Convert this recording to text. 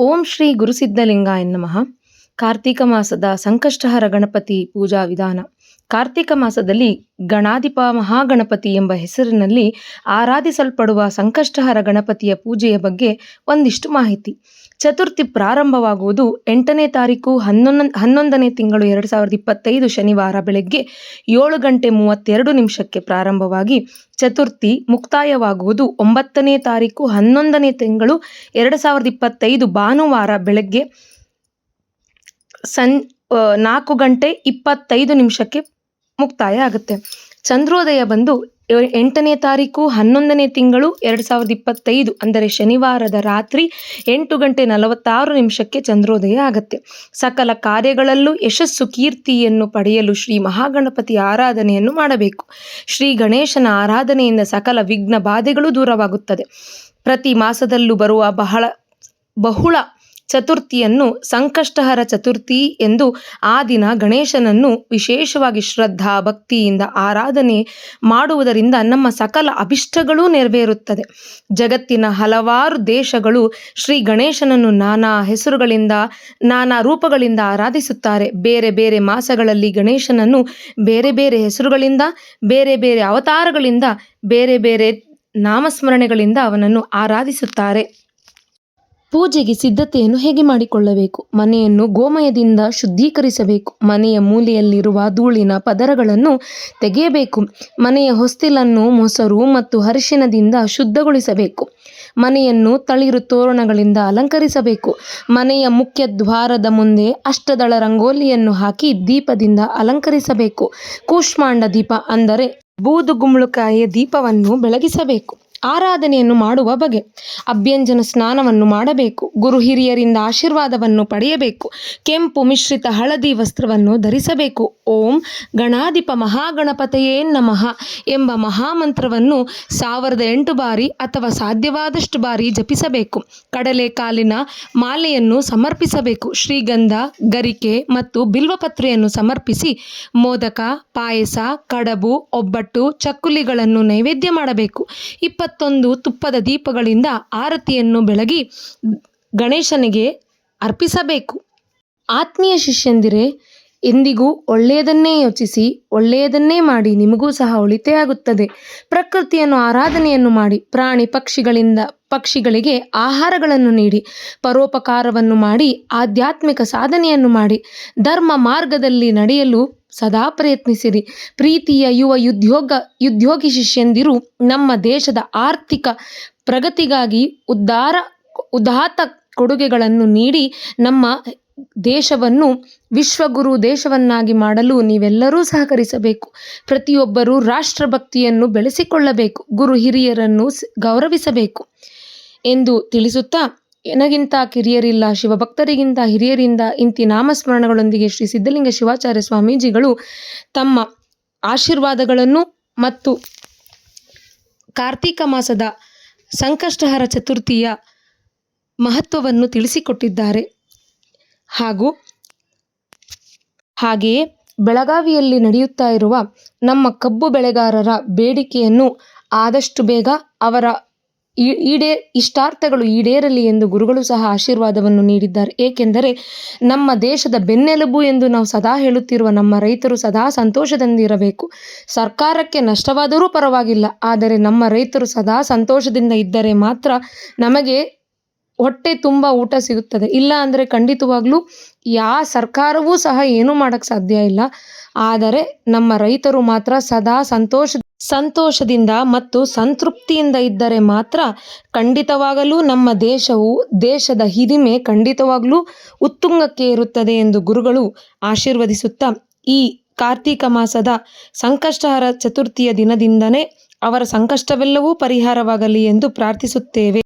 ಓಂ ಶ್ರೀ ಗುರುಸಿದ್ಧಲಿಂಗಾಯ ನಮಃ. ಕಾರ್ತೀಕ ಮಾಸದ ಸಂಕಷ್ಟಹರ ಗಣಪತಿ ಪೂಜಾ ವಿಧಾನ. ಕಾರ್ತೀಕ ಮಾಸದಲ್ಲಿ ಗಣಾಧಿಪ ಮಹಾಗಣಪತಿ ಎಂಬ ಹೆಸರಿನಲ್ಲಿ ಆರಾಧಿಸಲ್ಪಡುವ ಸಂಕಷ್ಟಹರ ಗಣಪತಿಯ ಪೂಜೆಯ ಬಗ್ಗೆ ಒಂದಿಷ್ಟು ಮಾಹಿತಿ. ಚತುರ್ಥಿ ಪ್ರಾರಂಭವಾಗುವುದು ಎಂಟನೇ ತಾರೀಕು ಹನ್ನೊಂದ ಹನ್ನೊಂದನೇ ತಿಂಗಳು ಎರಡು ಸಾವಿರದ ಇಪ್ಪತ್ತೈದು ಶನಿವಾರ ಬೆಳಗ್ಗೆ ಏಳು ಗಂಟೆ ಮೂವತ್ತೆರಡು ನಿಮಿಷಕ್ಕೆ ಪ್ರಾರಂಭವಾಗಿ ಚತುರ್ಥಿ ಮುಕ್ತಾಯವಾಗುವುದು ಒಂಬತ್ತನೇ ತಾರೀಕು ಹನ್ನೊಂದನೇ ತಿಂಗಳು ಎರಡು ಸಾವಿರದ ಇಪ್ಪತ್ತೈದು ಭಾನುವಾರ ಬೆಳಗ್ಗೆ ಸಂ ಆ, ನಾಲ್ಕು ಗಂಟೆ ಇಪ್ಪತ್ತೈದು ನಿಮಿಷಕ್ಕೆ ಮುಕ್ತಾಯ ಆಗುತ್ತೆ. ಚಂದ್ರೋದಯ ಬಂದು ಎಂಟನೇ ತಾರೀಕು, ಹನ್ನೊಂದನೇ ತಿಂಗಳು, ಎರಡು ಸಾವಿರದ ಇಪ್ಪತ್ತೈದು, ಅಂದರೆ ಶನಿವಾರದ ರಾತ್ರಿ ಎಂಟು ಗಂಟೆ ನಲವತ್ತಾರು ನಿಮಿಷಕ್ಕೆ ಚಂದ್ರೋದಯ ಆಗುತ್ತೆ. ಸಕಲ ಕಾರ್ಯಗಳಲ್ಲೂ ಯಶಸ್ಸು, ಕೀರ್ತಿಯನ್ನು ಪಡೆಯಲು ಶ್ರೀ ಮಹಾಗಣಪತಿ ಆರಾಧನೆಯನ್ನು ಮಾಡಬೇಕು. ಶ್ರೀ ಗಣೇಶನ ಆರಾಧನೆಯಿಂದ ಸಕಲ ವಿಘ್ನ ಬಾಧೆಗಳು ದೂರವಾಗುತ್ತದೆ. ಪ್ರತಿ ಮಾಸದಲ್ಲೂ ಬರುವ ಬಹಳ, ಬಹುಳ ಚತುರ್ಥಿಯನ್ನು ಸಂಕಷ್ಟಹರ ಚತುರ್ಥಿ ಎಂದು ಆ ದಿನ ಗಣೇಶನನ್ನು ವಿಶೇಷವಾಗಿ ಶ್ರದ್ಧಾ ಭಕ್ತಿಯಿಂದ ಆರಾಧನೆ ಮಾಡುವುದರಿಂದ ನಮ್ಮ ಸಕಲ ಅಭಿಷ್ಟಗಳೂ ನೆರವೇರುತ್ತದೆ. ಜಗತ್ತಿನ ಹಲವಾರು ದೇಶಗಳು ಶ್ರೀ ಗಣೇಶನನ್ನು ನಾನಾ ಹೆಸರುಗಳಿಂದ, ನಾನಾ ರೂಪಗಳಿಂದ ಆರಾಧಿಸುತ್ತಾರೆ. ಬೇರೆ ಬೇರೆ ಮಾಸಗಳಲ್ಲಿ ಗಣೇಶನನ್ನು ಬೇರೆ ಬೇರೆ ಹೆಸರುಗಳಿಂದ, ಬೇರೆ ಬೇರೆ ಅವತಾರಗಳಿಂದ, ಬೇರೆ ಬೇರೆ ನಾಮಸ್ಮರಣೆಗಳಿಂದ ಅವನನ್ನು ಆರಾಧಿಸುತ್ತಾರೆ. ಪೂಜೆಗೆ ಸಿದ್ಧತೆಯನ್ನು ಹೇಗೆ ಮಾಡಿಕೊಳ್ಳಬೇಕು? ಮನೆಯನ್ನು ಗೋಮಯದಿಂದ ಶುದ್ಧೀಕರಿಸಬೇಕು. ಮನೆಯ ಮೂಲೆಯಲ್ಲಿರುವ ಧೂಳಿನ ಪದರಗಳನ್ನು ತೆಗೆಯಬೇಕು. ಮನೆಯ ಹೊಸ್ತಿಲನ್ನು ಮೊಸರು ಮತ್ತು ಅರಿಶಿನದಿಂದ ಶುದ್ಧಗೊಳಿಸಬೇಕು. ಮನೆಯನ್ನು ತಳಿರು ತೋರಣಗಳಿಂದ ಅಲಂಕರಿಸಬೇಕು. ಮನೆಯ ಮುಖ್ಯ ದ್ವಾರದ ಮುಂದೆ ಅಷ್ಟದಳ ರಂಗೋಲಿಯನ್ನು ಹಾಕಿ ದೀಪದಿಂದ ಅಲಂಕರಿಸಬೇಕು. ಕೂಷ್ಮಾಂಡ ದೀಪ ಅಂದರೆ ಬೂದುಗುಂಬಳಕಾಯಿಯ ದೀಪವನ್ನು ಬೆಳಗಿಸಬೇಕು. ಆರಾಧನೆಯನ್ನು ಮಾಡುವ ಬಗೆ. ಅಭ್ಯಂಜನ ಸ್ನಾನವನ್ನು ಮಾಡಬೇಕು. ಗುರು ಹಿರಿಯರಿಂದ ಆಶೀರ್ವಾದವನ್ನು ಪಡೆಯಬೇಕು. ಕೆಂಪು ಮಿಶ್ರಿತ ಹಳದಿ ವಸ್ತ್ರವನ್ನು ಧರಿಸಬೇಕು. ಓಂ ಗಣಾಧಿಪ ಮಹಾಗಣಪತಯೇ ನಮಃ ಎಂಬ ಮಹಾಮಂತ್ರವನ್ನು ಸಾವಿರದ ಎಂಟು ಬಾರಿ ಅಥವಾ ಸಾಧ್ಯವಾದಷ್ಟು ಬಾರಿ ಜಪಿಸಬೇಕು. ಕಡಲೆಕಾಲಿನ ಮಾಲೆಯನ್ನು ಸಮರ್ಪಿಸಬೇಕು. ಶ್ರೀಗಂಧ, ಗರಿಕೆ ಮತ್ತು ಬಿಲ್ವಪತ್ರೆಯನ್ನು ಸಮರ್ಪಿಸಿ ಮೋದಕ, ಪಾಯಸ, ಕಡಬು, ಒಬ್ಬಟ್ಟು, ಚಕ್ಕುಲಿಗಳನ್ನು ನೈವೇದ್ಯ ಮಾಡಬೇಕು. ಇಪ್ಪತ್ತೊಂದು ತುಪ್ಪದ ದೀಪಗಳಿಂದ ಆರತಿಯನ್ನು ಬೆಳಗಿ ಗಣೇಶನಿಗೆ ಅರ್ಪಿಸಬೇಕು. ಆತ್ಮೀಯ ಶಿಷ್ಯಂದಿರೇ ಎಂದಿಗೂ ಒಳ್ಳೆಯದನ್ನೇ ಯೋಚಿಸಿ, ಒಳ್ಳೆಯದನ್ನೇ ಮಾಡಿ ನಿಮಗೂ ಸಹ ಒಳಿತೇ ಆಗುತ್ತದೆ. ಪ್ರಕೃತಿಯನ್ನು ಆರಾಧನೆಯನ್ನು ಮಾಡಿ, ಪ್ರಾಣಿ ಪಕ್ಷಿಗಳಿಂದ, ಪಕ್ಷಿಗಳಿಗೆ ಆಹಾರಗಳನ್ನು ನೀಡಿ, ಪರೋಪಕಾರವನ್ನು ಮಾಡಿ, ಆಧ್ಯಾತ್ಮಿಕ ಸಾಧನೆಯನ್ನು ಮಾಡಿ, ಧರ್ಮ ಮಾರ್ಗದಲ್ಲಿ ನಡೆಯಲು ಸದಾ ಪ್ರಯತ್ನಿಸಿರಿ. ಪ್ರೀತಿಯ ಯುವ ಉದ್ಯೋಗ, ಉದ್ಯೋಗಿ ಶಿಷ್ಯಂದಿರು ನಮ್ಮ ದೇಶದ ಆರ್ಥಿಕ ಪ್ರಗತಿಗಾಗಿ ಉದ್ಧಾರ ಉದಾತ್ತ ಕೊಡುಗೆಗಳನ್ನು ನೀಡಿ ನಮ್ಮ ದೇಶವನ್ನು ವಿಶ್ವಗುರು ದೇಶವನ್ನಾಗಿ ಮಾಡಲು ನೀವೆಲ್ಲರೂ ಸಹಕರಿಸಬೇಕು. ಪ್ರತಿಯೊಬ್ಬರೂ ರಾಷ್ಟ್ರಭಕ್ತಿಯನ್ನು ಬೆಳೆಸಿಕೊಳ್ಳಬೇಕು. ಗುರು ಹಿರಿಯರನ್ನು ಗೌರವಿಸಬೇಕು ಎಂದು ತಿಳಿಸುತ್ತಾ ಎನಗಿಂತ ಕಿರಿಯರಿಲ್ಲ, ಶಿವಭಕ್ತರಿಗಿಂತ ಹಿರಿಯರಿಂದ ಇಂತಿ ನಾಮಸ್ಮರಣಗಳೊಂದಿಗೆ ಶ್ರೀ ಸಿದ್ಧಲಿಂಗ ಶಿವಾಚಾರ್ಯ ಸ್ವಾಮೀಜಿಗಳು ತಮ್ಮ ಆಶೀರ್ವಾದಗಳನ್ನು ಮತ್ತು ಕಾರ್ತೀಕ ಮಾಸದ ಸಂಕಷ್ಟಹರ ಚತುರ್ಥಿಯ ಮಹತ್ವವನ್ನು ತಿಳಿಸಿಕೊಟ್ಟಿದ್ದಾರೆ. ಹಾಗೂ ಹಾಗೆಯೇ ಬೆಳಗಾವಿಯಲ್ಲಿ ನಡೆಯುತ್ತಾ ಇರುವ ನಮ್ಮ ಕಬ್ಬು ಬೆಳೆಗಾರರ ಬೇಡಿಕೆಯನ್ನು ಆದಷ್ಟು ಬೇಗ ಅವರ ಈಡೇ ಇಷ್ಟಾರ್ಥಗಳು ಈಡೇರಲಿ ಎಂದು ಗುರುಗಳು ಸಹ ಆಶೀರ್ವಾದವನ್ನು ನೀಡಿದ್ದಾರೆ. ಏಕೆಂದರೆ ನಮ್ಮ ದೇಶದ ಬೆನ್ನೆಲುಬು ಎಂದು ನಾವು ಸದಾ ಹೇಳುತ್ತಿರುವ ನಮ್ಮ ರೈತರು ಸದಾ ಸಂತೋಷದಿಂದಿರಬೇಕು. ಸರ್ಕಾರಕ್ಕೆ ನಷ್ಟವಾದರೂ ಪರವಾಗಿಲ್ಲ, ಆದರೆ ನಮ್ಮ ರೈತರು ಸದಾ ಸಂತೋಷದಿಂದ ಇದ್ದರೆ ಮಾತ್ರ ನಮಗೆ ಹೊಟ್ಟೆ ತುಂಬ ಊಟ ಸಿಗುತ್ತದೆ. ಇಲ್ಲ ಅಂದರೆ ಖಂಡಿತವಾಗ್ಲೂ ಯಾ ಸರ್ಕಾರವೂ ಸಹ ಏನೂ ಮಾಡೋಕ್ಕೆ ಸಾಧ್ಯ ಇಲ್ಲ. ಆದರೆ ನಮ್ಮ ರೈತರು ಮಾತ್ರ ಸದಾ ಸಂತೋಷ ಸಂತೋಷದಿಂದ ಮತ್ತು ಸಂತೃಪ್ತಿಯಿಂದ ಇದ್ದರೆ ಮಾತ್ರ ಖಂಡಿತವಾಗಲೂ ನಮ್ಮ ದೇಶವು ದೇಶದ ಹಿರಿಮೆ ಖಂಡಿತವಾಗಲೂ ಉತ್ತುಂಗಕ್ಕೆ ಇರುತ್ತದೆ ಎಂದು ಗುರುಗಳು ಆಶೀರ್ವದಿಸುತ್ತಾ ಈ ಕಾರ್ತೀಕ ಮಾಸದ ಸಂಕಷ್ಟಹರ ಚತುರ್ಥಿಯ ದಿನದಿಂದನೇ ಅವರ ಸಂಕಷ್ಟವೆಲ್ಲವೂ ಪರಿಹಾರವಾಗಲಿ ಎಂದು ಪ್ರಾರ್ಥಿಸುತ್ತೇವೆ.